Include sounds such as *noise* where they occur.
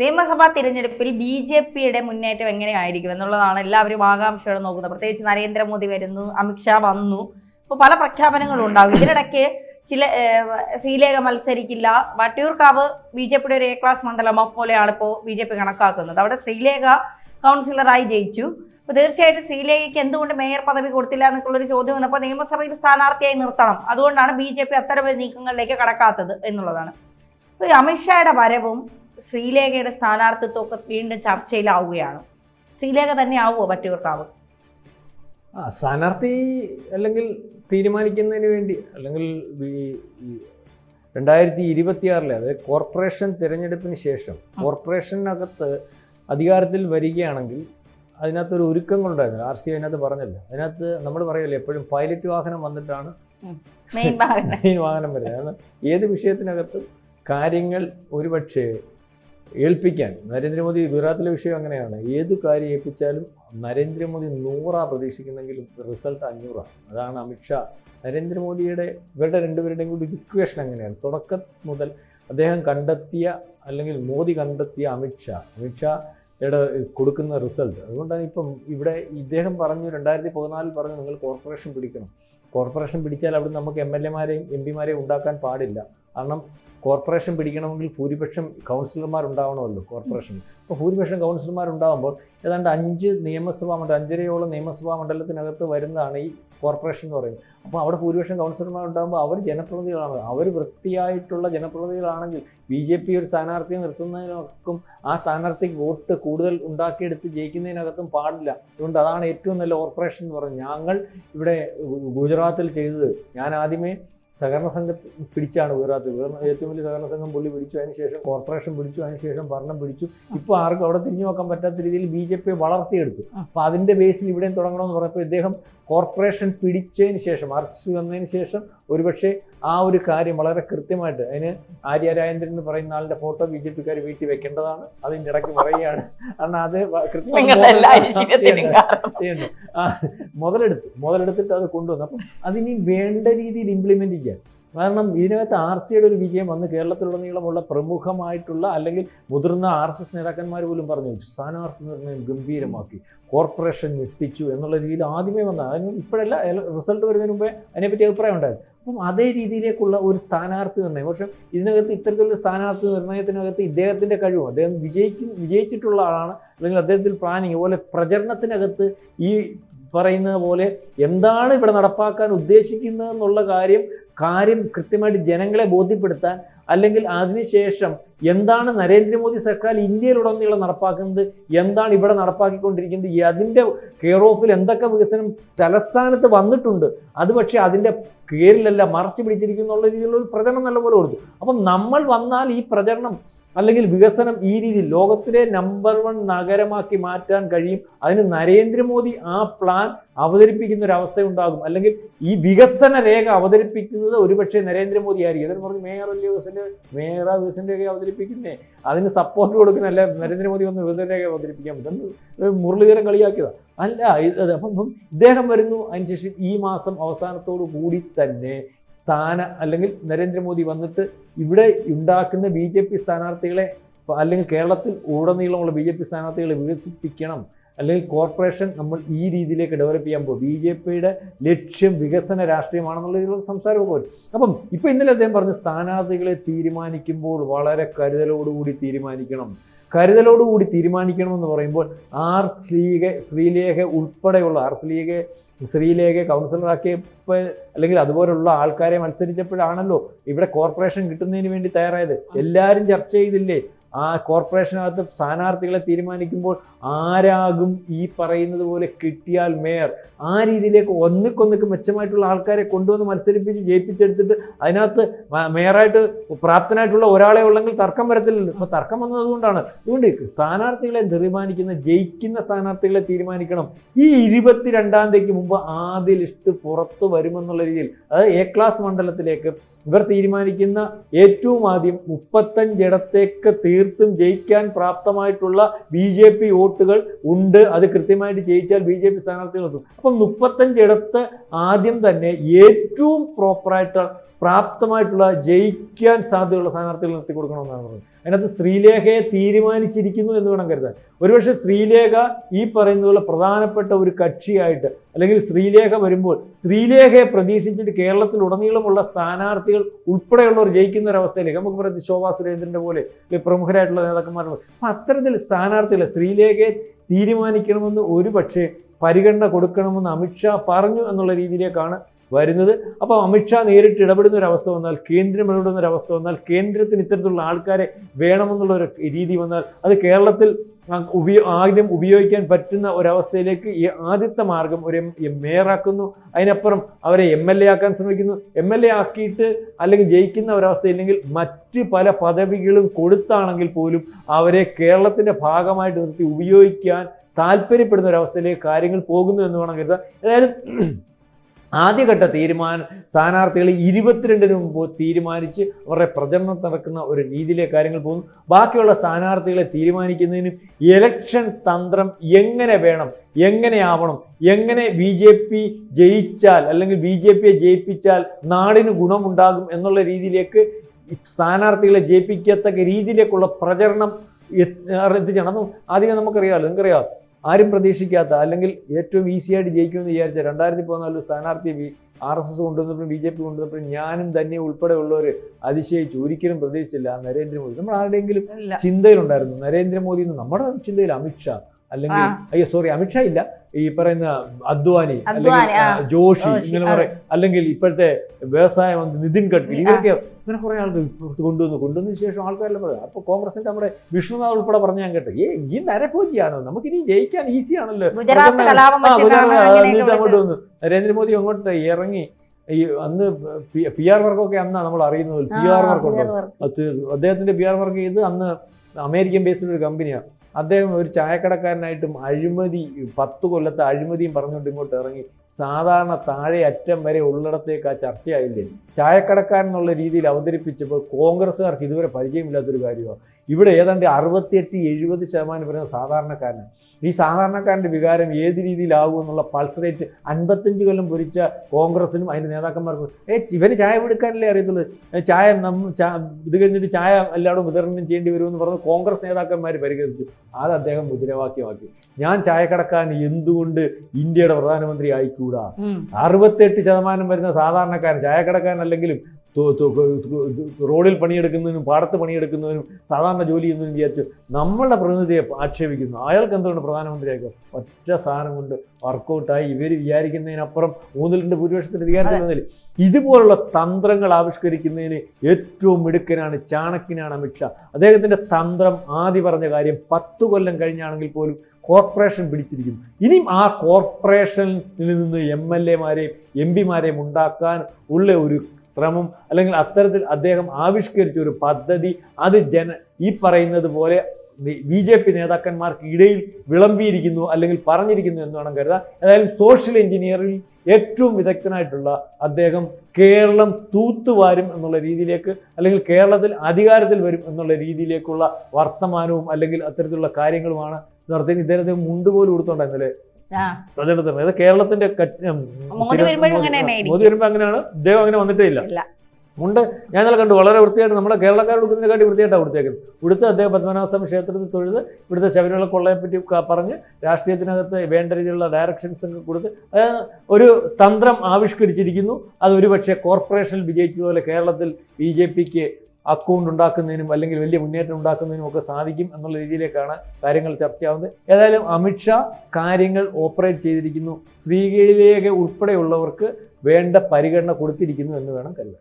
നിയമസഭാ തിരഞ്ഞെടുപ്പിൽ B J പിയുടെ മുന്നേറ്റം എങ്ങനെയായിരിക്കും എന്നുള്ളതാണ് എല്ലാവരും ആകാംക്ഷയോടെ നോക്കുന്നത്. പ്രത്യേകിച്ച് നരേന്ദ്രമോദി വരുന്നു അമിത്ഷാ വന്നു. അപ്പോൾ പല പ്രഖ്യാപനങ്ങളും ഉണ്ടാകും. ഇതിനിടയ്ക്ക് ചില ശ്രീലേഖ മത്സരിക്കില്ല. വട്ടിയൂർക്കാവ് ബി ജെ പിയുടെ ഒരു എ ക്ലാസ് മണ്ഡലമോ പോലെയാണ് ഇപ്പോൾ ബി ജെ പി കണക്കാക്കുന്നത്. അവിടെ ശ്രീലേഖ കൗൺസിലറായി ജയിച്ചു. അപ്പോൾ തീർച്ചയായിട്ടും ശ്രീലേഖയ്ക്ക് എന്തുകൊണ്ട് മേയർ പദവി കൊടുത്തില്ല എന്നൊക്കെയുള്ളൊരു ചോദ്യം വന്നപ്പോൾ നിയമസഭയിൽ സ്ഥാനാർത്ഥിയായി നിർത്തണം. അതുകൊണ്ടാണ് ബി ജെ പി അത്തരം നീക്കങ്ങളിലേക്ക് കടക്കാത്തത് എന്നുള്ളതാണ്. അപ്പോൾ അമിത്ഷായുടെ വരവും ശ്രീലേഖയുടെ സ്ഥാനാർത്ഥിത്വമൊക്കെ വീണ്ടും ചർച്ചയിലാവുകയാണ്. ശ്രീലേഖ തന്നെ ആവുമോ വട്ടിയൂർക്കാവ് ആ സ്ഥാനാർത്ഥി അല്ലെങ്കിൽ തീരുമാനിക്കുന്നതിന് വേണ്ടി അല്ലെങ്കിൽ രണ്ടായിരത്തി ഇരുപത്തിയാറിലെ അതായത് കോർപ്പറേഷൻ തിരഞ്ഞെടുപ്പിന് ശേഷം കോർപ്പറേഷനകത്ത് അധികാരത്തിൽ വരികയാണെങ്കിൽ അതിനകത്തൊരു ഒരുക്കങ്ങളുണ്ടായിരുന്നു ആർ സി അതിനകത്ത് പറഞ്ഞല്ലോ. അതിനകത്ത് നമ്മൾ പറയല്ലോ എപ്പോഴും പൈലറ്റ് വാഹനം വന്നിട്ടാണ് *laughs* മെയിൻ വാഹനം. വരുന്നത്. ഏത് വിഷയത്തിനകത്തും കാര്യങ്ങൾ ഒരുപക്ഷെ ഏൽപ്പിക്കാൻ. നരേന്ദ്രമോദി ഗുജറാത്തിലെ വിഷയം അങ്ങനെയാണ്. ഏത് കാര്യം ഏൽപ്പിച്ചാലും നരേന്ദ്രമോദി നൂറാ പ്രതീക്ഷിക്കുന്നെങ്കിലും റിസൾട്ട് അഞ്ഞൂറാണ് അതാണ് അമിത്ഷാ നരേന്ദ്രമോദിയുടെ ഇവരുടെ രണ്ടുപേരുടെയും കൂടി ഇക്വേഷൻ അങ്ങനെയാണ്. തുടക്കം മുതൽ അദ്ദേഹം കണ്ടെത്തിയ അല്ലെങ്കിൽ മോദി കണ്ടെത്തിയ അമിത്ഷാ അമിത്ഷാ യുടെ കൊടുക്കുന്ന റിസൾട്ട്. അതുകൊണ്ടാണ് ഇപ്പം ഇവിടെ ഇദ്ദേഹം പറഞ്ഞു രണ്ടായിരത്തി പതിനാലിൽ പറഞ്ഞു നിങ്ങൾ കോർപ്പറേഷൻ പിടിക്കണം. കോർപ്പറേഷൻ പിടിച്ചാൽ അവിടെ നമുക്ക് എം എൽ എമാരെയും എം പിമാരെയും ഉണ്ടാക്കാൻ പാടില്ല. കാരണം കോർപ്പറേഷൻ പിടിക്കണമെങ്കിൽ ഭൂരിപക്ഷം കൗൺസിലർമാരുണ്ടാവണമല്ലോ കോർപ്പറേഷൻ. അപ്പോൾ ഭൂരിപക്ഷം കൗൺസിലർമാരുണ്ടാകുമ്പോൾ ഏതാണ്ട് അഞ്ച് നിയമസഭാ മണ്ഡലം അഞ്ചരയോളം നിയമസഭാ മണ്ഡലത്തിനകത്ത് വരുന്നതാണ് ഈ കോർപ്പറേഷൻ എന്ന് പറയുന്നത്. അപ്പോൾ അവിടെ ഭൂരിപക്ഷം കൗൺസിലർമാരുണ്ടാകുമ്പോൾ അവർ ജനപ്രതിനിധികളാണ്. അവർ വൃത്തിയായിട്ടുള്ള ജനപ്രതിനിധികളാണെങ്കിൽ ബി ജെ പി ഒരു സ്ഥാനാർത്ഥിയെ നിർത്തുന്നതിനൊക്കും ആ സ്ഥാനാർത്ഥിക്ക് വോട്ട് കൂടുതൽ ഉണ്ടാക്കിയെടുത്ത് ജയിക്കുന്നതിനകത്തും പാടില്ല. അതുകൊണ്ട് അതാണ് ഏറ്റവും നല്ല കോർപ്പറേഷൻ എന്ന് പറയുന്നത് ഞങ്ങൾ ഇവിടെ ഗുജറാത്തിൽ ചെയ്തത്. ഞാൻ ആദ്യമേ സഹകരണ സംഘം പിടിച്ചാണ് ഗുജറാത്ത്. ഗുജറാത്ത് ഏറ്റവും വലിയ സഹകരണ സംഘം പുള്ളി പിടിച്ചു. അതിനുശേഷം കോർപ്പറേഷൻ പിടിച്ചു. അതിനുശേഷം ഭരണം പിടിച്ചു. ഇപ്പോൾ ആർക്കും അവിടെ തിരിഞ്ഞു നോക്കാൻ പറ്റാത്ത രീതിയിൽ ബി ജെ പി വളർത്തിയെടുത്തു അപ്പോൾ അതിന്റെ ബേസിൽ ഇവിടെയും തുടങ്ങണമെന്ന് പറഞ്ഞപ്പോൾ ഇദ്ദേഹം കോർപ്പറേഷൻ പിടിച്ചതിന് ശേഷം അറസ്റ്റ് വന്നതിന് ശേഷം ഒരുപക്ഷെ ആ ഒരു കാര്യം വളരെ കൃത്യമായിട്ട് അതിന് ആര്യ രാജേന്ദ്രൻ എന്ന് പറയുന്ന ആളുടെ ഫോട്ടോ ബി ജെ പിക്കാർ വീട്ടിൽ വെക്കേണ്ടതാണ്. അതിന്റെ ഇടയ്ക്ക് പറയുകയാണ്. കാരണം അത്. ചെയ്യുന്നു. ആ മുതലെടുത്ത്. മുതലെടുത്തിട്ട് അത് കൊണ്ടുവന്നു. അപ്പം അതിനി വേണ്ട രീതിയിൽ ഇംപ്ലിമെന്റ് ചെയ്യാൻ. കാരണം ഇതിനകത്ത് ആർ സിയുടെ ഒരു വിജയം വന്ന് കേരളത്തിലുടനീളമുള്ള പ്രമുഖമായിട്ടുള്ള അല്ലെങ്കിൽ മുതിർന്ന ആർ എസ് എസ് നേതാക്കന്മാർ പോലും പറഞ്ഞു സ്ഥാനാർത്ഥി നിർണയം ഗംഭീരമാക്കി. കോർപ്പറേഷൻ ഞെട്ടിച്ചു എന്നുള്ള രീതിയിൽ ആദ്യമേ വന്ന. അതിന് ഇപ്പോഴല്ല റിസൾട്ട് വരുന്നതിന് മുമ്പേ അതിനെപ്പറ്റി അഭിപ്രായം ഉണ്ടായിരുന്നു. അപ്പം അതേ രീതിയിലേക്കുള്ള ഒരു സ്ഥാനാർത്ഥി നിർണയം പക്ഷേ ഇതിനകത്ത് ഇത്തരത്തിലുള്ള സ്ഥാനാർത്ഥി നിർണയത്തിനകത്ത് ഇദ്ദേഹത്തിന്റെ കഴിവും അദ്ദേഹം വിജയിക്കും വിജയിച്ചിട്ടുള്ള ആളാണ്. അല്ലെങ്കിൽ അദ്ദേഹത്തിൽ പ്ലാനിങ് അതുപോലെ പ്രചരണത്തിനകത്ത് ഈ പറയുന്നത് പോലെ എന്താണ് ഇവിടെ നടപ്പാക്കാൻ ഉദ്ദേശിക്കുന്നത് എന്നുള്ള കാര്യം കാര്യം കൃത്യമായിട്ട് ജനങ്ങളെ ബോധ്യപ്പെടുത്താൻ അല്ലെങ്കിൽ അതിനുശേഷം എന്താണ് നരേന്ദ്രമോദി സർക്കാർ ഇന്ത്യയിലുടനീളം നടപ്പാക്കുന്നത്? എന്താണ് ഇവിടെ നടപ്പാക്കിക്കൊണ്ടിരിക്കുന്നത്? അതിന്റെ കെയർ ഓഫിൽ എന്തൊക്കെ വികസനം തലസ്ഥാനത്ത് വന്നിട്ടുണ്ട്? അത് പക്ഷേ അതിന്റെ പേരിലല്ല മറച്ചു പിടിച്ചിരിക്കുന്നുള്ള രീതിയിലുള്ള ഒരു പ്രചരണം നല്ലപോലെ കൊടുത്തു. അപ്പം നമ്മൾ വന്നാൽ ഈ പ്രചരണം അല്ലെങ്കിൽ വികസനം ഈ രീതി ലോകത്തിലെ നമ്പർ വൺ നഗരമാക്കി മാറ്റാൻ കഴിയും. അതിന് നരേന്ദ്രമോദി ആ പ്ലാൻ അവതരിപ്പിക്കുന്ന ഒരു അവസ്ഥ ഉണ്ടാകും. അല്ലെങ്കിൽ ഈ വികസന രേഖ അവതരിപ്പിക്കുന്നത് ഒരുപക്ഷെ നരേന്ദ്രമോദി ആയിരിക്കും. അതിന് പറഞ്ഞു മേയർ അല്ലേ വികസന മേയർ വികസന രേഖ അവതരിപ്പിക്കുന്നേ. അതിന് സപ്പോർട്ട് കൊടുക്കുന്നല്ല നരേന്ദ്രമോദി വന്ന് വികസന രേഖ അവതരിപ്പിക്കാൻ. പറ്റും മുരളീധരൻ കളിയാക്കിയതാ. അല്ല അപ്പം ഇദ്ദേഹം വരുന്നു. അതിനുശേഷം ഈ മാസം അവസാനത്തോടു കൂടി തന്നെ സ്ഥാന അല്ലെങ്കിൽ നരേന്ദ്രമോദി വന്നിട്ട് ഇവിടെ ഉണ്ടാക്കുന്ന ബി ജെ പി സ്ഥാനാർത്ഥികളെ അല്ലെങ്കിൽ കേരളത്തിൽ ഉടനീളമുള്ള ബി ജെ പി സ്ഥാനാർത്ഥികളെ വികസിപ്പിക്കണം. അല്ലെങ്കിൽ കോർപ്പറേഷൻ നമ്മൾ ഈ രീതിയിലേക്ക് ഡെവലപ്പ് ചെയ്യാൻ പോകും. ബി ജെ പിയുടെ ലക്ഷ്യം വികസന രാഷ്ട്രീയമാണെന്നുള്ള രീതിയിലുള്ള സംസാരമൊക്കെ വരും അപ്പം ഇപ്പം ഇന്നലെ അദ്ദേഹം പറഞ്ഞു സ്ഥാനാർത്ഥികളെ തീരുമാനിക്കുമ്പോൾ വളരെ കരുതലോടുകൂടി തീരുമാനിക്കണം. കരുതലോടുകൂടി തീരുമാനിക്കണമെന്ന് പറയുമ്പോൾ ആർ ശ്രീക ശ്രീലേഖ ഉൾപ്പെടെയുള്ള ആർ ശ്രീലേഖ ശ്രീലേഖ കൗൺസിലറാക്കിയപ്പോൾ അല്ലെങ്കിൽ അതുപോലുള്ള ആൾക്കാരെ മത്സരിച്ചപ്പോഴാണല്ലോ ഇവിടെ കോർപ്പറേഷൻ കിട്ടുന്നതിന് വേണ്ടി തയ്യാറായത്. എല്ലാവരും ചർച്ച ചെയ്തില്ലേ? ആ കോർപ്പറേഷനകത്ത് സ്ഥാനാർത്ഥികളെ തീരുമാനിക്കുമ്പോൾ ആരാകും ഈ പറയുന്നത് പോലെ കിട്ടിയാൽ മേയർ. ആ രീതിയിലേക്ക് ഒന്നിക്കൊന്നിക്ക് മെച്ചമായിട്ടുള്ള ആൾക്കാരെ കൊണ്ടുവന്ന് മത്സരിപ്പിച്ച് ജയിപ്പിച്ചെടുത്തിട്ട് അതിനകത്ത് മേയറായിട്ട് പ്രാപ്തനായിട്ടുള്ള ഒരാളെ ഉള്ളെങ്കിൽ തർക്കം വരത്തില്ലല്ലോ. അപ്പോൾ തർക്കം വന്നതുകൊണ്ടാണ് അതുകൊണ്ട് സ്ഥാനാർത്ഥികളെ തീരുമാനിക്കുന്ന ജയിക്കുന്ന സ്ഥാനാർത്ഥികളെ തീരുമാനിക്കണം. ഈ ഇരുപത്തിരണ്ടാം തീയതിക്ക് മുമ്പ് ആദ്യ ലിസ്റ്റ് പുറത്തു വരുമെന്നുള്ള രീതിയിൽ അതായത് എ ക്ലാസ് മണ്ഡലത്തിലേക്ക് ഇവർ തീരുമാനിക്കുന്ന ഏറ്റവും ആദ്യം മുപ്പത്തഞ്ചിടത്തേക്ക് തീർത്തും ജയിക്കാൻ പ്രാപ്തമായിട്ടുള്ള ബി ജെ പി വോട്ടുകൾ ഉണ്ട്. അത് കൃത്യമായിട്ട് ജയിച്ചാൽ ബി ജെ പി സ്ഥാനാർത്ഥികൾ എത്തും. അപ്പം മുപ്പത്തഞ്ചിടത്ത് ആദ്യം തന്നെ ഏറ്റവും പ്രോപ്പറായിട്ട് പ്രാപ്തമായിട്ടുള്ള ജയിക്കാൻ സാധ്യതയുള്ള സ്ഥാനാർത്ഥികൾ നിർത്തി കൊടുക്കണമെന്നാണ് പറഞ്ഞത്. അതിനകത്ത് ശ്രീലേഖയെ തീരുമാനിച്ചിരിക്കുന്നു എന്ന് വേണം കരുതാൻ. ഒരുപക്ഷെ ശ്രീലേഖ ഈ പറയുന്നതുപോലെ പ്രധാനപ്പെട്ട ഒരു കക്ഷിയായിട്ട് അല്ലെങ്കിൽ ശ്രീലേഖ വരുമ്പോൾ ശ്രീലേഖയെ പ്രതീക്ഷിച്ചിട്ട് കേരളത്തിൽ ഉടനീളമുള്ള സ്ഥാനാർത്ഥികൾ ഉൾപ്പെടെയുള്ളവർ ജയിക്കുന്ന ഒരവസ്ഥയിലേക്ക് നമുക്ക് പറയുന്നത് ശോഭാ സുരേന്ദ്രന്റെ പോലെ പ്രമുഖരായിട്ടുള്ള നേതാക്കന്മാർ അപ്പം അത്തരത്തിൽ സ്ഥാനാർത്ഥികളെ ശ്രീലേഖയെ തീരുമാനിക്കണമെന്ന് ഒരു പക്ഷേ പരിഗണന കൊടുക്കണമെന്ന് അമിത്ഷാ പറഞ്ഞു എന്നുള്ള രീതിയിലേക്കാണ് വരുന്നത്. അപ്പോൾ അമിത്ഷാ നേരിട്ട് ഇടപെടുന്ന ഒരു അവസ്ഥ വന്നാൽ കേന്ദ്രം ഇടപെടുന്ന ഒരു അവസ്ഥ വന്നാൽ കേന്ദ്രത്തിന് ഇത്തരത്തിലുള്ള ആൾക്കാരെ വേണമെന്നുള്ള ഒരു രീതി വന്നാൽ അത് കേരളത്തിൽ ഉപയോ ആദ്യം ഉപയോഗിക്കാൻ പറ്റുന്ന ഒരവസ്ഥയിലേക്ക് ഈ ആദ്യത്തെ മാർഗം ഒരു മേയറാക്കുന്നു. അതിനപ്പുറം അവരെ എം എൽ എ ആക്കാൻ ശ്രമിക്കുന്നു. എം എൽ എ ആക്കിയിട്ട് അല്ലെങ്കിൽ ജയിക്കുന്ന ഒരവസ്ഥയില്ലെങ്കിൽ മറ്റ് പല പദവികളും കൊടുത്താണെങ്കിൽ പോലും അവരെ കേരളത്തിന്റെ ഭാഗമായിട്ട് നിർത്തി ഉപയോഗിക്കാൻ താല്പര്യപ്പെടുന്ന ഒരവസ്ഥയിലേക്ക് കാര്യങ്ങൾ പോകുന്നു എന്ന് വേണം കരുതാം ഏതായാലും ആദ്യഘട്ട തീരുമാന സ്ഥാനാർത്ഥികൾ ഇരുപത്തിരണ്ടിന് മുമ്പ് തീരുമാനിച്ച് അവരുടെ പ്രചരണം നടക്കുന്ന ഒരു രീതിയിലെ കാര്യങ്ങൾ പോകുന്നു. ബാക്കിയുള്ള സ്ഥാനാർത്ഥികളെ തീരുമാനിക്കുന്നതിനും ഇലക്ഷൻ തന്ത്രം എങ്ങനെ വേണം എങ്ങനെയാവണം എങ്ങനെ ബി ജെ പി ജയിച്ചാൽ അല്ലെങ്കിൽ ബി ജെ പിയെ ജയിപ്പിച്ചാൽ നാടിന് ഗുണമുണ്ടാകും എന്നുള്ള രീതിയിലേക്ക് സ്ഥാനാർത്ഥികളെ ജയിപ്പിക്കത്തക്ക രീതിയിലേക്കുള്ള പ്രചരണം എത്തി- എത്തിച്ചാണ് ആദ്യമേ നമുക്കറിയാമല്ലോ നിങ്ങൾക്കറിയാം ആരും പ്രതീക്ഷിക്കാത്ത അല്ലെങ്കിൽ ഏറ്റവും ഈസി ആയിട്ട് ജയിക്കുമെന്ന് വിചാരിച്ച രണ്ടായിരത്തി പതിനാലിൽ സ്ഥാനാർത്ഥി ബി ആർ എസ് എസ് കൊണ്ടുവന്നപ്പോഴും ബി ജെ പി കൊണ്ടുവന്നപ്പോഴും ഞാനും തന്നെ ഉൾപ്പെടെയുള്ളവർ അതിശയിച്ചു. ഒരിക്കലും പ്രതീക്ഷിച്ചില്ല. നരേന്ദ്രമോദി. നമ്മൾ ആരുടെയെങ്കിലും ചിന്തയിലുണ്ടായിരുന്നു. നരേന്ദ്രമോദി എന്ന് നമ്മുടെ ചിന്തയിൽ അമിത്ഷാ അല്ലെങ്കിൽ അയ്യോ സോറി അമിത്ഷാ ഇല്ല. ഈ പറയുന്ന അദ്വാനി അല്ലെങ്കിൽ ജോഷി ഇങ്ങനെ. പറയും. അല്ലെങ്കിൽ ഇപ്പോഴത്തെ വ്യവസായ മന്ത്രി നിതിൻ ഗഡ്കരി. ഇവരൊക്കെ ഇങ്ങനെ കുറെ ആൾക്ക് കൊണ്ടുവന്നു. കൊണ്ടുവന്നതിന് ശേഷം ആൾക്കാരെല്ലാം പറയും അപ്പൊ കോൺഗ്രസിന്റെ നമ്മുടെ വിഷ്ണുനാഥ് ഉൾപ്പെടെ പറഞ്ഞ ഞാൻ കേട്ടോ. ഏ ഈ നരഭോജിയാണോ? നമുക്കിനി ജയിക്കാൻ ഈസി ആണല്ലോ. അങ്ങോട്ട്. വന്നു നരേന്ദ്രമോദി അങ്ങോട്ട് ഇറങ്ങി ഈ അന്ന് പി ആർ വർക്കൊക്കെ അന്നാ നമ്മൾ അറിയുന്നത്. പി ആർ വർക്ക് ഉണ്ടോ? അദ്ദേഹത്തിന്റെ പി ആർ വർക്ക് ചെയ്ത് അന്ന് അമേരിക്കൻ ബേസ്ഡ് ഒരു കമ്പനിയാണ് അദ്ദേഹം ഒരു ചായക്കടക്കാരനായിട്ടും അഴിമതി പത്ത് കൊല്ലത്തെ അഴിമതിയും പറഞ്ഞുകൊണ്ട് ഇങ്ങോട്ട് ഇറങ്ങി. സാധാരണ താഴെ അറ്റം വരെ ഉള്ളിടത്തേക്ക് ആ ചർച്ചയായില്ലേ? ചായക്കടക്കാരൻ എന്നുള്ള രീതിയിൽ അവതരിപ്പിച്ചപ്പോൾ കോൺഗ്രസ്സുകാർക്ക് ഇതുവരെ പരിചയമില്ലാത്തൊരു കാര്യമാണ്. ഇവിടെ ഏതാണ്ട് അറുപത്തിയെട്ട് എഴുപത് ശതമാനം വരുന്ന സാധാരണക്കാരനാണ്. ഈ സാധാരണക്കാരന്റെ വികാരം ഏത് രീതിയിലാകും എന്നുള്ള പൾസ് റേറ്റ് അൻപത്തഞ്ച് കൊല്ലം പൊരിച്ച കോൺഗ്രസിനും അതിന്റെ നേതാക്കന്മാർക്കും. ഏ ഇവന് ചായ കൊടുക്കാനല്ലേ അറിയത്തുള്ളൂ? ചായ നമ്മ ഇത് കഴിഞ്ഞിട്ട് ചായ എല്ലാവരും വിതരണം ചെയ്യേണ്ടി വരുമെന്ന് പറഞ്ഞ് കോൺഗ്രസ് നേതാക്കന്മാർ പരിഗണിച്ചു. അത് അദ്ദേഹം മുദ്രാവാക്യമാക്കി ഞാൻ ചായക്കടക്കാരൻ എന്തുകൊണ്ട് ഇന്ത്യയുടെ പ്രധാനമന്ത്രി ആയിക്കൂടാ ഉം. അറുപത്തെട്ട് ശതമാനം വരുന്ന സാധാരണക്കാരൻ തു- റോഡിൽ പണിയെടുക്കുന്നതിനും പാടത്ത് പണിയെടുക്കുന്നതിനും സാധാരണ ജോലി ചെയ്യുന്നതിനും വിചാരിച്ച് നമ്മളുടെ പ്രതിനിധിയെ ആക്ഷേപിക്കുന്നു. അയാൾക്ക് എന്തുകൊണ്ട് പ്രധാനമന്ത്രിയാക്കും ഒറ്റ സാധനം കൊണ്ട് വർക്കൗട്ടായി ഇവർ വിചാരിക്കുന്നതിനപ്പുറം മൂന്നിലിന്റെ ഭൂരിപക്ഷത്തിന്റെ അധികാരത്തിൽ ഇതുപോലുള്ള തന്ത്രങ്ങൾ ആവിഷ്കരിക്കുന്നതിന് ഏറ്റവും മിടുക്കനാണ് ചാണക്യനാണ് അമിത്ഷാ. അദ്ദേഹത്തിന്റെ തന്ത്രം ആദ്യ പറഞ്ഞ കാര്യം പത്ത് കൊല്ലം കഴിഞ്ഞാണെങ്കിൽ പോലും കോർപ്പറേഷൻ പിടിച്ചിരിക്കുന്നു. ഇനിയും ആ കോർപ്പറേഷനിൽ നിന്ന് എം എൽ എമാരെയും എം പിമാരെയും ഉണ്ടാക്കാൻ ഉള്ള ഒരു ശ്രമം അല്ലെങ്കിൽ അത്തരത്തിൽ അദ്ദേഹം ആവിഷ്കരിച്ച ഒരു പദ്ധതി അത് ജന ഈ പറയുന്നത് പോലെ ബി ജെ പി നേതാക്കന്മാർക്ക് ഇടയിൽ വിളമ്പിയിരിക്കുന്നു അല്ലെങ്കിൽ പറഞ്ഞിരിക്കുന്നു എന്ന് വേണം കരുതാം ഏതായാലും സോഷ്യൽ എഞ്ചിനീയറിൽ ഏറ്റവും വിദഗ്ധനായിട്ടുള്ള അദ്ദേഹം കേരളം തൂത്തുവാരും എന്നുള്ള രീതിയിലേക്ക് അല്ലെങ്കിൽ കേരളത്തിൽ അധികാരത്തിൽ വരും എന്നുള്ള രീതിയിലേക്കുള്ള വർത്തമാനവും അല്ലെങ്കിൽ അത്തരത്തിലുള്ള കാര്യങ്ങളുമാണ് നടത്തി ഇദ്ദേഹത്തെ മുണ്ട് പോലും കൊടുത്തോണ്ടായിരുന്നല്ലേ അതായത് കേരളത്തിന്റെ മോദി വരുമ്പോ അങ്ങനെയാണ്. ഇദ്ദേഹം അങ്ങനെ വന്നിട്ടേ ഇല്ല. മുണ്ട് ഞാൻ ഇന്നലെ കണ്ടു. വളരെ വൃത്തിയായിട്ട് നമ്മുടെ കേരളക്കാർ കൊടുക്കുന്നതിനെക്കാട്ടി വൃത്തിയായിട്ടാണ് കൊടുത്തേക്കുന്നത് ഇവിടുത്തെ അദ്ദേഹം പത്മനാഭസ്വാമി ക്ഷേത്രത്തിൽ തൊഴുത് ഇവിടുത്തെ ശബരിമല കൊള്ളയെ പറ്റി ക- പറഞ്ഞ് രാഷ്ട്രീയത്തിനകത്ത് വേണ്ട രീതിയിലുള്ള ഡയറക്ഷൻസ് ഒക്കെ കൊടുത്ത് ഒരു തന്ത്രം ആവിഷ്കരിച്ചിരിക്കുന്നു. അത് ഒരുപക്ഷെ കോർപ്പറേഷനിൽ വിജയിച്ചതുപോലെ കേരളത്തിൽ ബി ജെ പിക്ക് അക്കൗണ്ട് ഉണ്ടാക്കുന്നതിനും അല്ലെങ്കിൽ വലിയ മുന്നേറ്റം ഉണ്ടാക്കുന്നതിനും ഒക്കെ സാധിക്കും എന്നുള്ള രീതിയിലേക്കാണ് കാര്യങ്ങൾ ചർച്ചയാവുന്നത്. ഏതായാലും അമിത്ഷാ കാര്യങ്ങൾ ഓപ്പറേറ്റ് ചെയ്തിരിക്കുന്നു. ശ്രീകയിലേക്ക് ഉൾപ്പെടെയുള്ളവർക്ക് വേണ്ട പരിഗണന കൊടുത്തിരിക്കുന്നു എന്ന് വേണം കരുതാൻ.